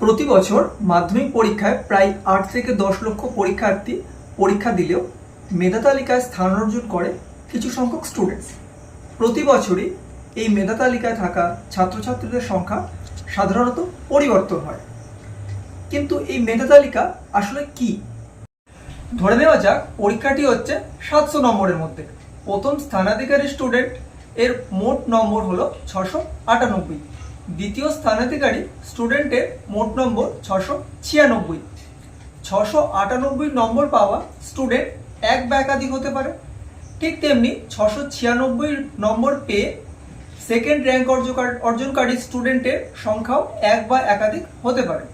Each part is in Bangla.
প্রতি বছর মাধ্যমিক পরীক্ষায় প্রায় আট থেকে দশ লক্ষ পরীক্ষার্থী পরীক্ষা দিলেও মেধা তালিকায় স্থান অর্জন করে কিছু সংখ্যক স্টুডেন্টস প্রতি বছরই এই মেধা তালিকায় থাকা ছাত্রছাত্রীদের সংখ্যা সাধারণত পরিবর্তন হয়। কিন্তু এই মেধা তালিকা আসলে কি? ধরে নেওয়া যাক, পরীক্ষাটি হচ্ছে সাতশো নম্বরের মধ্যে। প্রথম স্থানাধিকারী স্টুডেন্ট এর মোট নম্বর হলো ছশো আটানব্বই। দ্বিতীয় স্থানাধিকারী স্টুডেন্টের মোট নম্বর ছশো ছিয়ানব্বই। ছশো আটানব্বই নম্বর পাওয়া স্টুডেন্ট এক বা একাধিক হতে পারে। ঠিক তেমনি ছশো ছিয়ানব্বই নম্বর পেয়ে সেকেন্ড র্যাঙ্ক অর্জনকার- স্টুডেন্টের সংখ্যাও এক বা একাধিক হতে পারে।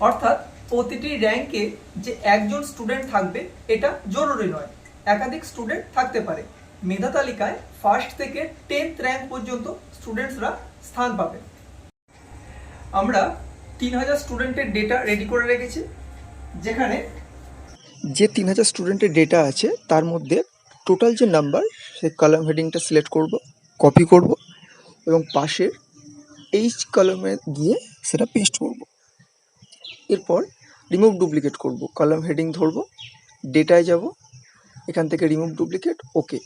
অর্থাৎ প্রতিটি র্যাঙ্কে যে একজন স্টুডেন্ট থাকবে, এটা জরুরি নয়। একাধিক স্টুডেন্ট থাকতে পারে। মেধা তালিকায় ফার্স্ট থেকে টেন্থ র্যাঙ্ক পর্যন্ত স্টুডেন্টসরা স্থান পাবে। আমরা তিন হাজার স্টুডেন্টের ডেটা রেডি করে রেখেছি, যেখানে যে তিন হাজার স্টুডেন্টের ডেটা আছে, তার মধ্যে টোটাল যে নাম্বার সেই কলাম হেডিংটা সিলেক্ট করব কপি করব এবং পাশের এইচ কলামে গিয়ে সেটা পেস্ট করব। এরপর রিমুভ ডুপ্লিকেট করব কলাম হেডিং ধরব ডেটায় যাব, এখান থেকে রিমুভ ডুপ্লিকেট ওকে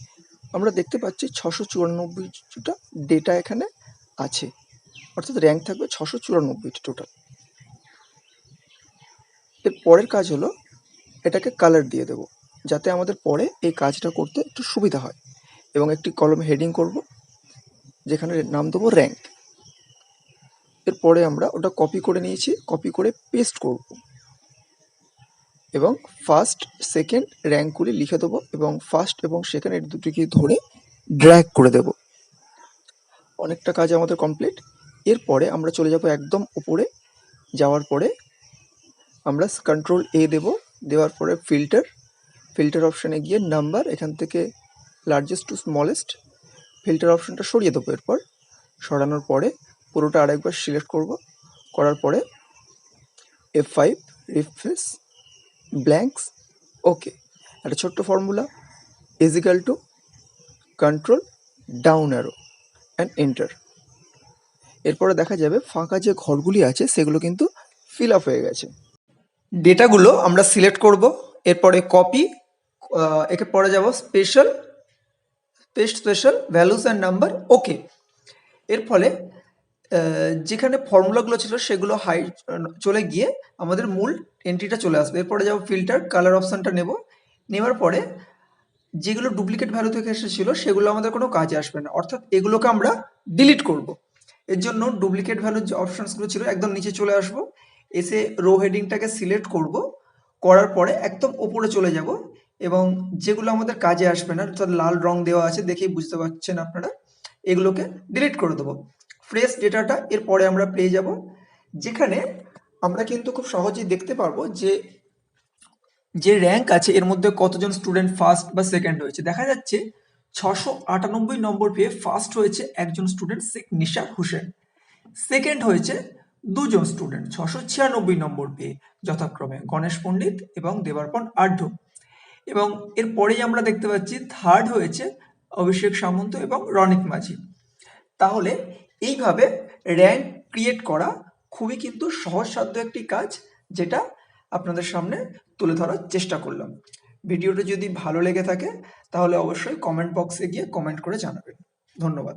আমরা দেখতে পাচ্ছি ছশো চুরানব্বইটা ডেটা এখানে আছে। অর্থাৎ র্যাঙ্ক থাকবে ছশো চুরানব্বইটি টোটাল এর পরের কাজ হলো, এটাকে কালার দিয়ে দেবো, যাতে আমাদের পরে এই কাজটা করতে একটু সুবিধা হয়। এবং একটি কলম হেডিং করব, যেখানে নাম দেবো র্যাঙ্ক এরপরে আমরা ওটা কপি করে নিয়েছি কপি করে পেস্ট করব। এবং ফার্স্ট সেকেন্ড র্যাঙ্কগুলি লিখে দেবো এবং ফার্স্ট এবং সেকেন্ড দুটিকে ধরে ড্র্যাগ করে দেব। অনেকটা কাজ আমাদের কমপ্লিট এরপরে আমরা চলে যাব একদম উপরে। যাওয়ার পরে আমরা কন্ট্রোল এ দেব। দেওয়ার পরে ফিল্টার ফিল্টার অপশানে গিয়ে নাম্বার এখান থেকে লার্জেস্ট টু স্মলেস্ট ফিল্টার অপশানটা সরিয়ে দেবো এরপর। সরানোর পরে পুরোটা আরেকবার সিলেক্ট করব। করার পরে F five refresh blanks okay একটা ছোট্ট formula equal to control down arrow and enter এরপরে দেখা যাবে ফাঁকা যে ঘরগুলি আছে, সেগুলো কিন্তু ফিল আপ হয়ে গেছে। ডেটাগুলো আমরা সিলেক্ট করব, এরপরে কপি একে পরে যাব special paste special values and number okay এর ফলে যেখানে ফর্মুলাগুলো ছিল, সেগুলো হাই চলে গিয়ে আমাদের মূল এন্ট্রিটা চলে আসবে। এরপরে যাব ফিল্টার কালার অপশানটা নেব। নেওয়ার পরে যেগুলো ডুপ্লিকেট ভ্যালু থেকে এসেছিল, সেগুলো আমাদের কোনো কাজে আসবে না। অর্থাৎ এগুলোকে আমরা ডিলিট করব। এর জন্য ডুপ্লিকেট ভ্যালুর যে অপশনসগুলো ছিল, একদম নিচে চলে আসব। এসে রো হেডিংটাকে সিলেক্ট করব। করার পরে একদম ওপরে চলে যাব এবং যেগুলো আমাদের কাজে আসবে না, অর্থাৎ লাল রং দেওয়া আছে, দেখেই বুঝতে পারছেন আপনারা, এগুলোকে ডিলিট করে দেবো। ফ্রেশ ডেটাটা এরপরে আমরা পেয়ে যাব, যেখানে আমরা কিন্তু খুব সহজেই দেখতে পারব যে যে র্যাঙ্ক আছে, এর মধ্যে কতজন স্টুডেন্ট ফার্স্ট বা সেকেন্ড হয়েছে? দেখা যাচ্ছে ছশো আটানব্বই নম্বর পেয়ে ফার্স্ট হয়েছে একজন স্টুডেন্ট শেখ নিশার হোসেন। সেকেন্ড হয়েছে দুজন স্টুডেন্ট ছশো ছিয়ানব্বই নম্বর পেয়ে যথাক্রমে গণেশ পণ্ডিত এবং দেবার্পণ আঢ্য এবং এর পরেই আমরা দেখতে পাচ্ছি থার্ড হয়েছে অভিষেক সামন্ত এবং রনিক মাঝি। তাহলে এইভাবে র্যাঙ্ক ক্রিয়েট করা খুবই কিন্তু সহজসাধ্য একটি কাজ, যেটা আপনাদের সামনে তুলে ধরার চেষ্টা করলাম। ভিডিওটা যদি ভালো লেগে থাকে, তাহলে অবশ্যই কমেন্ট বক্সে গিয়ে কমেন্ট করে জানাবেন। ধন্যবাদ।